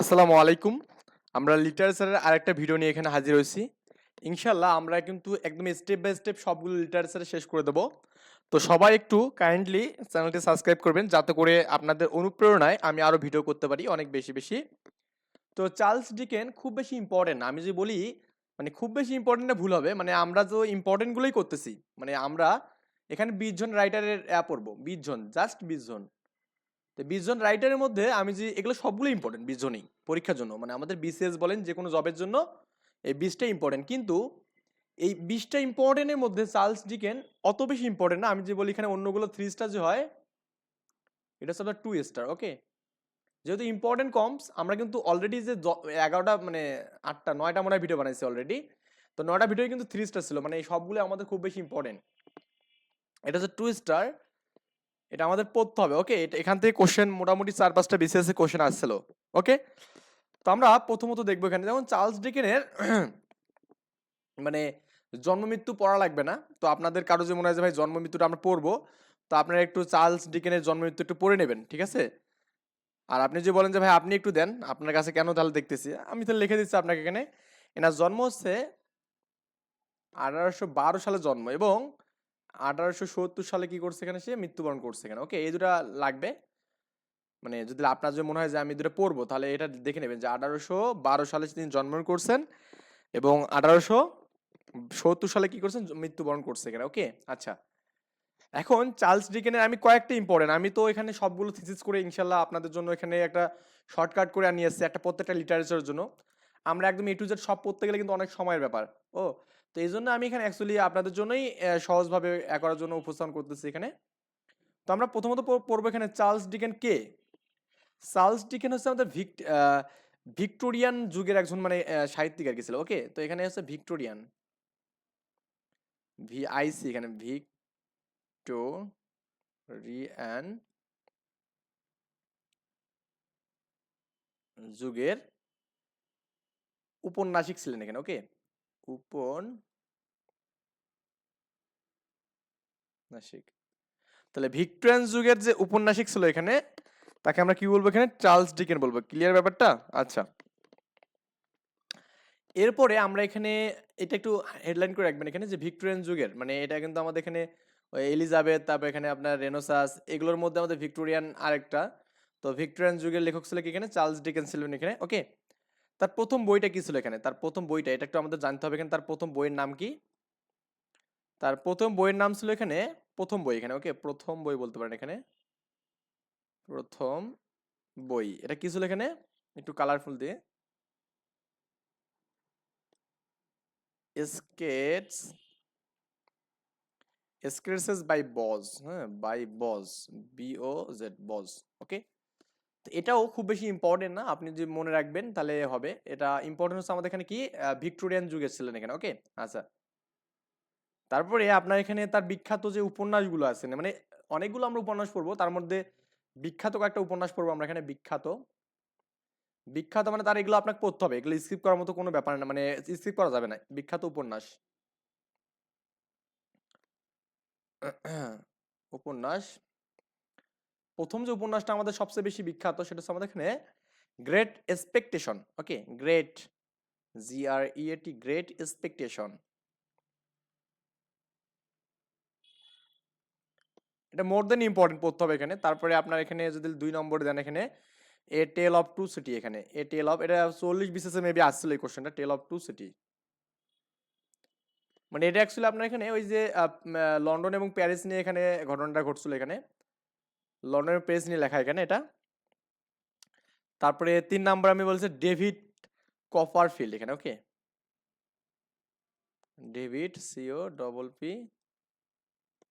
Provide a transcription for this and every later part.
আসসালামু আলাইকুম। আমরা লিটারেচারের আরেকটা ভিডিও নিয়ে এখানে হাজির হয়েছি। ইনশাল্লাহ আমরা কিন্তু একদম স্টেপ বাই স্টেপ সবগুলো লিটারেচারে শেষ করে দেবো। তো সবাই একটু কাইন্ডলি চ্যানেলটি সাবস্ক্রাইব করবেন যাতে করে আপনাদের অনুপ্রেরণায় আমি আরও ভিডিও করতে পারি অনেক বেশি বেশি। তো চার্লস ডিকেন খুব বেশি ইম্পর্টেন্ট আমি যে বলি মানে খুব বেশি ইম্পর্টেন্টটা ভুল হবে মানে আমরা তো ইম্পর্টেন্টগুলোই করতেছি মানে আমরা এখানে বিশ জন রাইটারের অ্যাপ পড়ব, বিশ জন জাস্ট বিশ জন। তো বিশ জন রাইটারের মধ্যে আমি যে, এগুলো সবগুলো ইম্পর্টেন্ট বিশ জনই পরীক্ষার জন্য। মানে আমাদের বিসিএস বলেন যে কোনো জবের জন্য এই বিশটা ইম্পর্টেন্ট কিন্তু এই বিশটা ইম্পর্টেন্টের মধ্যে চার্লস ডিকেন অত বেশি ইম্পর্টেন্ট না। আমি যে বলি এখানে অন্যগুলো থ্রি স্টার যে হয়, এটা হচ্ছে আপনার টু স্টার ওকে যেহেতু ইম্পর্টেন্ট কমস আমরা কিন্তু অলরেডি যে এগারোটা মানে আটটা, নয়টা মনে হয় ভিডিও বানাইছি অলরেডি তো নয়টা ভিডিও কিন্তু থ্রি স্টার ছিল। মানে এই সবগুলো আমাদের খুব বেশি ইম্পর্টেন্ট এটা হচ্ছে টু স্টার এটা আমাদের পড়তে হবে ওকে এটা এখান থেকে কোশ্চেন মোটামুটি চার পাঁচটা বিসিএস কোশ্চেন আসছিল ওকে তো আমরা প্রথমত দেখব এখানে, যেমন চার্লস ডিকেনের মানে জন্ম মৃত্যু পড়া লাগবে না, তো আপনাদের কারও যে মনে হয় যে ভাই জন্ম মৃত্যুটা আমরা পড়ব, তো আপনারা একটু চার্লস ডিকেনের জন্ম মৃত্যু একটু পড়ে নেবেন, ঠিক আছে? আর আপনি যে বলেন যে ভাই আপনি একটু দেন, আপনার কাছে কেন তাহলে দেখতেছি? আমি তাহলে লিখে দিচ্ছি আপনাকে এখানে, এনার জন্ম হচ্ছে আঠারোশো বারো সালে জন্ম এবং আঠারোশো সত্তর সালে কি করছে এখানে সে? মৃত্যুবরণ করছে এখানে। ওকে এই দুটা লাগবে। মানে যদি আপনার যদি মনে হয় যে আমি দুটো পড়ব, তাহলে এটা দেখে নেবেন যে আঠারোশো বারো সালে তিনি জন্মগ্রহণ করছেন এবং আঠারোশো সত্তর সালে কি করছেন? মৃত্যুবরণ করছে এখানে। ওকে আচ্ছা। এখন চার্লস ডিকেনের আমি কয়েকটা ইম্পর্টেন্ট আমি তো এখানে সবগুলো থিসিস করে ইনশাল্লাহ আপনাদের জন্য এখানে একটা শর্টকাট করে আনিয়ে এসেছি একটা প্রত্যেকটা লিটারেচারের জন্য। আমরা একদম এ টু জেড সব পড়তে গেলে কিন্তু অনেক সময়ের ব্যাপার। ও তো এই জন্য আমি এখানে অ্যাকচুয়ালি আপনাদের জন্যই সহজভাবে করার জন্য উপস্থাপন করতেছি এখানে। তো আমরা প্রথমত পড়ব এখানে চার্লস ডিকেন কে? চার্লস ডিকেন হচ্ছে আমাদের ভিক্ট ভিক্টোরিয়ান যুগের একজন মানে সাহিত্যিক আর কি ছিল, ওকে? তো এখানে হচ্ছে ভিক্টোরিয়ান। ভি আইসি এখানে ভিক্টোরিয়ান যুগের উপন্যাসিক ছিলেন এখানে, ওকে? উপন্যাসিক তাহলে ভিক্টোরিয়ান যুগের যে উপন্যাসিক ছিল এখানে, তাকে আমরা কি বলব এখানে? চার্লস ডিকেন বলব। ক্লিয়ার ব্যাপারটা? আচ্ছা। এরপরে আমরা এখানে, এটা একটু হেডলাইন করে রাখবেন এখানে যে ভিক্টোরিয়ান যুগের মানে এটা কিন্তু আমাদের এখানে এলিজাবেথ, তারপর এখানে আপনার রেনোসাস, এগুলোর মধ্যে আমাদের ভিক্টোরিয়ান আরেকটা। তো ভিক্টোরিয়ান যুগের লেখক ছিল কি এখানে? চার্লস ডিকেন ছিলেন এখানে। ওকে? তার প্রথম বইটা কি ছিল এখানে? তার প্রথম বইটা, এটা একটু আমাদের জানতে হবে এখানে, তার প্রথম বইয়ের নাম কি? তার প্রথম বইয়ের নাম ছিল এখানে, প্রথম বই এখানে, ওকে, প্রথম বই বলতে পারেন এখানে। প্রথম বই, এটা কি ছিল এখানে? একটু কালারফুল দিয়ে। স্কেটস স্কেটসেস বাই বজ হ্যাঁ বাই বজ বিও জেড বজ ওকে এটাও খুব বেশি ইম্পর্টেন্ট না। আপনি যদি মনে রাখবেন তাহলে হবে। এটা ইম্পর্টেন্ট হচ্ছে আমাদের এখানে কি? ভিক্টোরিয়ান যুগে ছিলেন এখানে ওকে আচ্ছা। তারপরে আপনার এখানে তার বিখ্যাত যে উপন্যাসগুলো আছে মানে অনেকগুলো আমরা উপন্যাস পড়ব, তার মধ্যে বিখ্যাত কয়েকটা উপন্যাস পড়ব আমরা এখানে, বিখ্যাত। বিখ্যাত মানে তার এগুলো আপনাকে পড়তে হবে, এগুলো স্কিপ করার মতো কোনো ব্যাপার না মানে স্কিপ করা যাবে না, বিখ্যাত উপন্যাস। উপন্যাস প্রথম যে উপন্যাসটা আমাদের সবচেয়ে বেশি বিখ্যাত সেটা হচ্ছে আমাদের এখানে great expectation okay great G R E A T great expectation এটা মোর দেন ইম্পর্টেন্ট পড়তে হবে এখানে। তারপরে আপনার এখানে যদি দুই নম্বর দেন এখানে a tale of two city এখানে। এ টেল অফ এটা চল্লিশ বিশেষে মেবি আসছিল এই কোশ্চেনটা টেল অফ টু সিটি মানে এটা অ্যাকচুয়ালি আপনার এখানে ওই যে লন্ডন এবং প্যারিস নিয়ে এখানে ঘটনাটা ঘটছিল এখানে। লন্ডন পেজ নিয়ে লেখা এখানে এটা। তারপরে তিন নাম্বার আমি বলছি ডেভিড কপারফিল্ড এখানে, okay? David, C O, double P,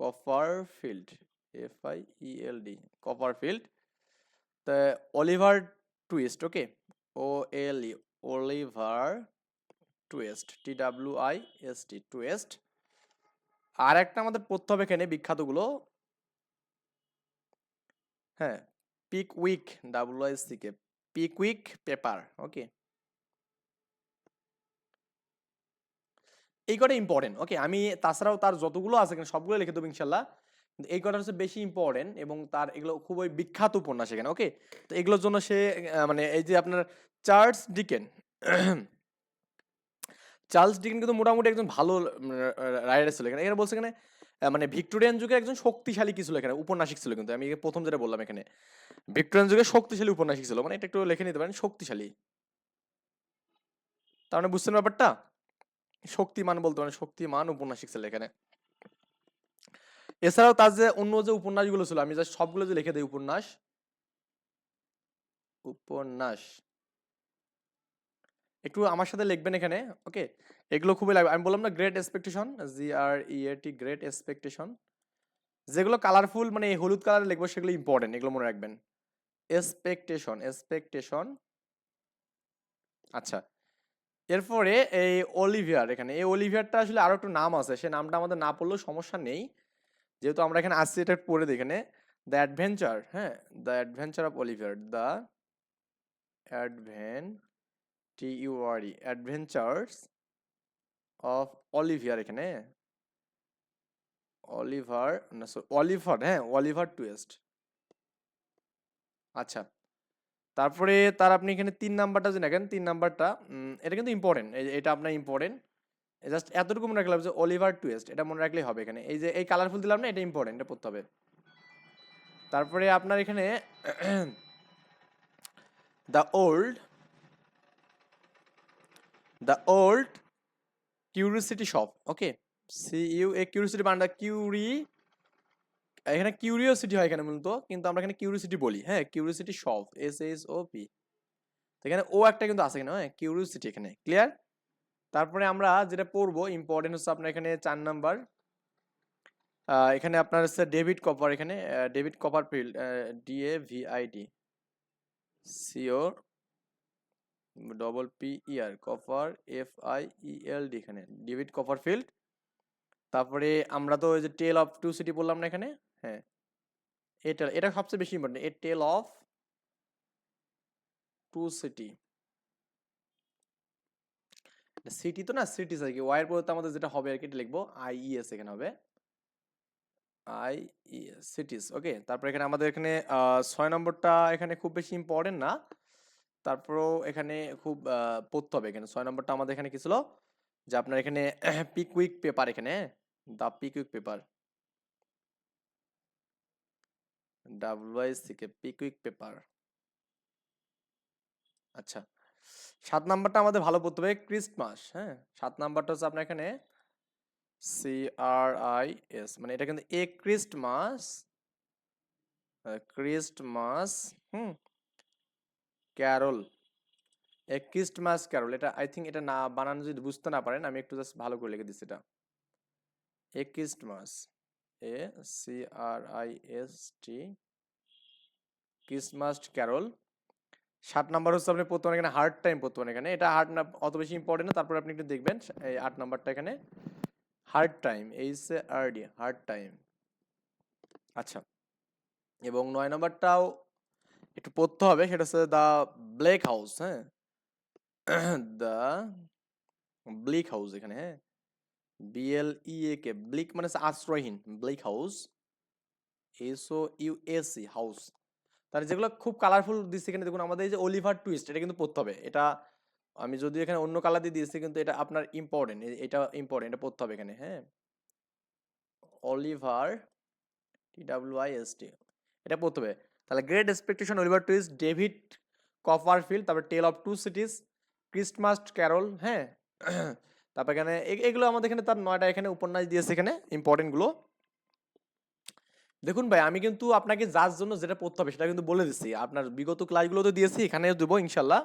Copperfield, F I E L D, Copperfield. তা Oliver Twist, okay? O L E, Oliver Twist T W I S T twist আর একটা আমাদের পড়তে হবে এখানে বিখ্যাতগুলো হ্যাঁ Pickwick W I C K Pickwick paper okay এই কটা ইম্পর্টেন্ট ওকে আমি তাছাড়াও তার যতগুলো আছে এখানে সবগুলো লিখে দেবো ইনশাল্লাহ। এই কটা হচ্ছে বেশি ইম্পর্টেন্ট এবং তার এগুলো খুবই বিখ্যাত উপন্যাস এখানে ওকে তো এগুলোর জন্য সে মানে এই যে আপনার চার্লস ডিকেন চার্লস ডিকেন কিন্তু মোটামুটি একজন ভালো রাইডার ছিল এখানে। এখানে বলছে এখানে মানে ভিক্টোরিয়ান যুগে একজন শক্তিশালী কি ছিল এখানে? উপন্যাসিক ছিল কিন্তু, আমি প্রথম যেটা বললাম এখানে। ভিক্টোরিয়ান যুগে শক্তিশালী উপন্যাসিক ছিল মানে এটা একটু লিখে নিতে পারেন, শক্তিশালী। তার মানে বুঝছেন ব্যাপারটা? শক্তিমান বলতে পারেন, শক্তিমান উপন্যাসিক ছিল এখানে। এছাড়াও তার যে অন্য যে উপন্যাসগুলো ছিল, আমি জাস্ট সবগুলো যে লিখে দিই, উপন্যাস। উপন্যাস। একটু আমার সাথে লিখবেন এখানে ওকে এগুলো খুবই লাগবে। আমি বললাম না great expectation G R E A T great expectation যেগুলো কালারফুল মানে হলুদ কালার লিখব সেগুলো ইম্পর্টেন্ট এগুলো মনে রাখবেন। এক্সপেকটেশন এক্সপেকটেশন আচ্ছা এরপরে এই অলিভিয়ার এখানে। এই অলিভিয়ারটা আসলে আরও একটু নাম আছে, সে নামটা আমাদের না পড়লেও সমস্যা নেই। যেহেতু আমরা এখানে আসছি, এটা পড়ে দিই এখানে দ্য অ্যাডভেঞ্চার হ্যাঁ the adventure of Olivier the অ্যাডভেন T U R E adventures of Olivier এখানে। অলিভার না অলিভার হ্যাঁ অলিভার টুয়েস্ট আচ্ছা তারপরে তার আপনি এখানে তিন নাম্বারটা যে দেখেন, তিন নাম্বারটা এটা কিন্তু ইম্পর্টেন্ট এটা আপনার ইম্পর্টেন্ট জাস্ট এতটুকু মনে রাখলাম যে অলিভার টুয়েস্ট এটা মনে রাখলেই হবে এখানে। এই যে এই কালারফুল দিলাম না, এটা ইম্পর্টেন্ট এটা পড়তে হবে। তারপরে আপনার এখানে the old the old curiosity shop okay C U A curiosity বান্ডা curiae এখানে কিউরিওসিটি হয় এখানে মূলত, কিন্তু আমরা এখানে কিউরিসিটি বলি হ্যাঁ? Curiosity shop S S O P এখানে ও একটা কিন্তু আছে এখানে হ্যাঁ? কিউরিওসিটি এখানে ক্লিয়ার তারপরে আমরা যেটা পড়ব ইম্পর্টেন্ট হচ্ছে আপনার এখানে চার নাম্বার। এখানে আপনার হচ্ছে ডেভিড কপার এখানে David Copperfield D A V I D C O double P E R copper F I E L D এখানে ডেভিড কপার ফিল্ড তারপরে আমরা তো ওই যে টেল অফ টু সিটি বললাম না এখানে? হ্যাঁ। এটা এটা সবচেয়ে বেশি important a tale of two city city তো না সিটিস আর কি ওয়াইয়ের পরে আমাদের যেটা হবে আর কি, এটা লিখব আই ই এস এখানে হবে। আই সিটিস ওকে তারপর এখানে আমাদের এখানে ছয় নম্বরটা এখানে খুব বেশি ইম্পর্টেন্ট না। তারপরেও এখানে খুব পড়তে হবে এখানে। ছয় নম্বরটা আমাদের এখানে কি ছিল? যে আপনার এখানে পিকুইক পেপার এখানে দা পিকুইক পেপার ডাব্লিউআইসি কে পিকুইক পেপার আচ্ছা সাত নাম্বারটা আমাদের ভালো পড়তে হবে ক্রিস্টমাস হ্যাঁ? সাত নাম্বারটা হচ্ছে আপনার এখানে সি আর আই এস মানে এটা কিন্তু a carol. A Christmas carol. এটা আই থিঙ্ক এটা না বানানো যদি বুঝতে না পারেন, আমি একটু জাস্ট ভালো করে লিখে দিচ্ছি এটা। A Christmas A, C, R, I, S, T Christmas carol. সাত নাম্বার হচ্ছে আপনি পারেন এখানে হার্ড টাইম পারেন এখানে। এটা হার্ড না, অত বেশি ইম্পর্টেন্ট না। তারপর আপনি একটু দেখবেন, এই আট নাম্বারটা এখানে। Hard time H A R D hard time আচ্ছা। এবং নয় নাম্বারটাও একটু পড়তে হবে, সেটা হচ্ছে দ্য ব্লেক হাউস হ্যাঁ? দ্য ব্লিক হাউস এখানে হ্যাঁ? B L E A K bleak মানে আশ্রয়হীন bleak house S O U S C house তার যেগুলো খুব কালারফুল দিচ্ছে এখানে, দেখুন, আমাদের এই যে অলিভার টুইস্ট এটা কিন্তু পড়তে হবে। এটা আমি যদি এখানে অন্য কালার দিয়ে দিয়েছি, কিন্তু এটা আপনার ইম্পর্টেন্ট এটা ইম্পর্টেন্ট এটা পড়তে হবে এখানে হ্যাঁ? Oliver T W I S T এটা পড়তে হবে। তাহলে great expectation Oliver Twist David Copperfield তারপর tale of two cities Christmas carol হ্যাঁ? তারপর এখানে এগুলো আমাদের এখানে তার নয়টা এখানে উপন্যাস দিয়েছে এখানে ইম্পর্টেন্টগুলো দেখুন ভাই, আমি কিন্তু আপনাকে যার জন্য যেটা পড়তে হবে সেটা কিন্তু বলে দিচ্ছি। আপনার বিগত ক্লাসগুলো তো দিয়েছি এখানে দেবো ইনশাল্লাহ।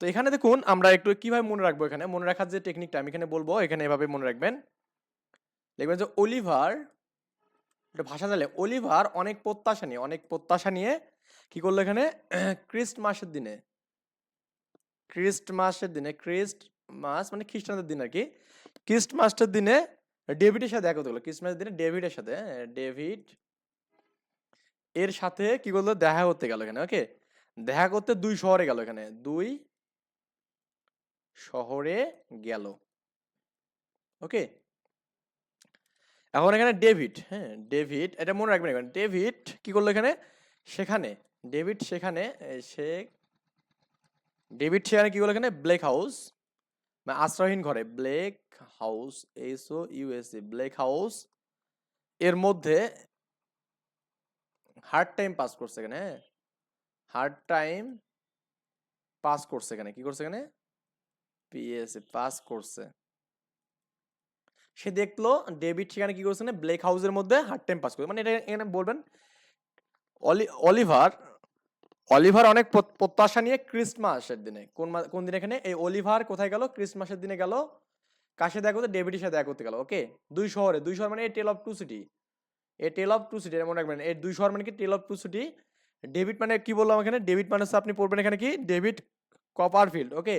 তো এখানে দেখুন, আমরা একটু কীভাবে মনে রাখব এখানে? মনে রাখার যে টেকনিকটা আমি এখানে বলব, এখানে এভাবে মনে রাখবেন। দেখবেন যে অলিভার ভাষা জানলে অলিভার অনেক প্রত্যাশা নিয়ে অনেক প্রত্যাশা নিয়ে কি করল এখানে? ক্রিস্টমাসের দিনে ক্রিস্টমাসের দিনে ক্রিস্ট মাস মানে খ্রিস্টানদের দিন আর কি ক্রিস্টমাসের দিনে ডেভিডের সাথে দেখা করতে গেলো। ক্রিসমাসের দিনে ডেভিডের সাথে হ্যাঁ, ডেভিড এর সাথে কি করল? দেখা করতে গেল এখানে ওকে দেখা করতে দুই শহরে গেল এখানে দুই শহরে গেল ওকে এখন এখানে ডেভিড হ্যাঁ ডেভিড, এটা মনে রাখবেন এখানে, ডেভিড কি করল এখানে? সেখানে, ডেভিড সেখানে সে, ডেভিড সেখানে কি করল এখানে? ব্লেক হাউস মানে আশ্রয়হীন ঘরে, Bleak House S O USA Bleak House, এর মধ্যে হার্ড টাইম পাস করছে এখানে হ্যাঁ হার্ড টাইম পাস করছে এখানে, কি করছে এখানে? পিএসএ পাস করছে। সে দেখল ডেভিড সেখানে কি করছে না ব্লেক হাউসের মধ্যে হার্ড টাইম পাস করছে মানে এটা এখানে বলবেন, অলি, অলিভার অলিভার অনেক প্রত্যাশা নিয়ে ক্রিসমাসের দিনে। কোন কোন দিন এখানে? এই অলিভার কোথায় গেল? ক্রিসমাসের দিনে গেল সাথে দেখা করতে? ডেভিডের সাথে দেখা করতে গেল ওকে দুই শহরে, দুই শহর মানে এই টেল অফ টু সিটি এই টেল অফ টু সিটি মনে রাখবেন, এই দুই শহর মানে কি tale of two city David মানে কি বললাম এখানে? ডেভিড মানে আপনি পড়বেন এখানে কি? ডেভিড কপারফিল্ড ওকে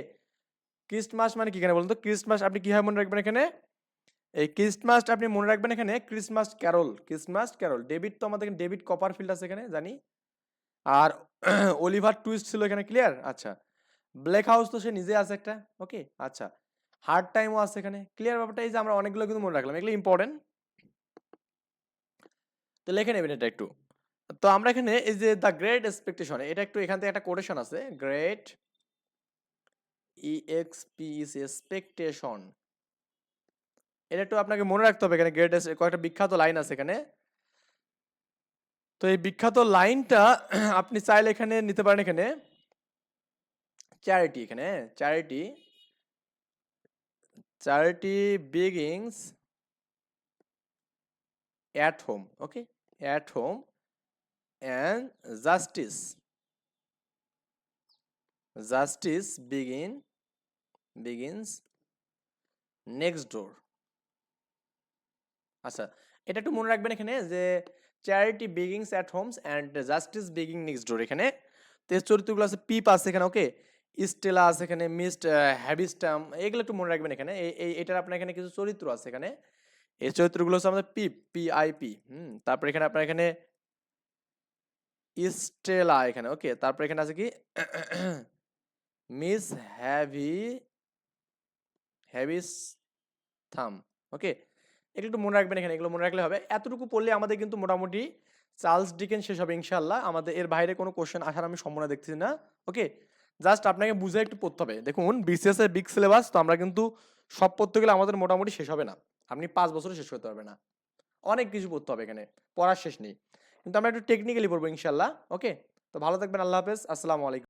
ক্রিসমাস মানে কি এখানে বলুন তো? ক্রিসমাস আপনি কীভাবে মনে রাখবেন এখানে? এই ক্রিসমাস আপনি মনে রাখবেন এখানে Christmas carol Christmas carol David তো আমাদের ডেভিড কপারফিল্ড আছে এখানে, জানি? আর অলিভার টুইস্ট ছিল এখানে ক্লিয়ার আচ্ছা। ব্ল্যাক হাউস তো সে নিজে আছে একটা ওকে আচ্ছা। হার্ড টাইমও আছে এখানে ক্লিয়ার ব্যাপারটা এই যে আমরা অনেকগুলো কিন্তু মনে রাখলাম, এগুলো ইম্পর্টেন্ট তো লিখে নেবেন এটা একটু। তো আমরা এখানে এই যে দ্য গ্রেট এক্সপেকটেশন এটা একটু এখান থেকে একটা কোটেশন আছে। গ্রেট ই এক্স পি ইস এক্সপেকটেশন এটা একটু আপনাকে মনে রাখতে হবে এখানে গ্রেট কয়েকটা বিখ্যাত লাইন আছে এখানে। তো এই বিখ্যাত লাইনটা আপনি চাইলে এখানে নিতে পারেন এখানে চ্যারিটি এখানে charity charity begins at home okay at home and justice justice begin begins next door আচ্ছা এটা একটু মনে রাখবেন এখানে যে charity begins at homes and justice begin next door এখানে। তো চরিত্রগুলো আছে পিপ আছে এখানে ওকে স্টেলা আছে এখানে মিস্ট হ্যাবিস্টাম এগুলো একটু মনে রাখবেন এখানে। এই- এটার আপনার এখানে কিছু চরিত্র আছে এখানে। এই চরিত্রগুলো হচ্ছে আমাদের পিপ পি আই পি হুম? তারপর এখানে আপনার এখানে স্টেলা এখানে ওকে তারপর এখানে আছে কি? মিস হ্যাভি হ্যাভিস থাম ওকে এটা একটু মনে রাখবেন এখানে, এগুলো মনে রাখলে হবে। এতটুকু পড়লে আমাদের কিন্তু মোটামুটি চার্লস ডিকেন শেষ হবে ইনশাল্লাহ আমাদের, এর বাইরে কোনো কোশ্চেন আসার আমি সম্ভাবনা দেখতেছি না ওকে জাস্ট আপনাকে বুঝে একটু পড়তে হবে। দেখুন বিসিএস এর বিগ সিলেবাস তো আমরা কিন্তু সব পড়তে গেলে আমাদের মোটামুটি শেষ হবে না। আপনি পাঁচ বছরে শেষ করতে পারবে না। অনেক কিছু পড়তে হবে এখানে, পড়ার শেষ নেই। কিন্তু আমরা একটু টেকনিক্যালি পড়ব ইনশাল্লাহ ওকে তো ভালো থাকবেন, আল্লাহ হাফেজ, আসসালামু আলাইকুম।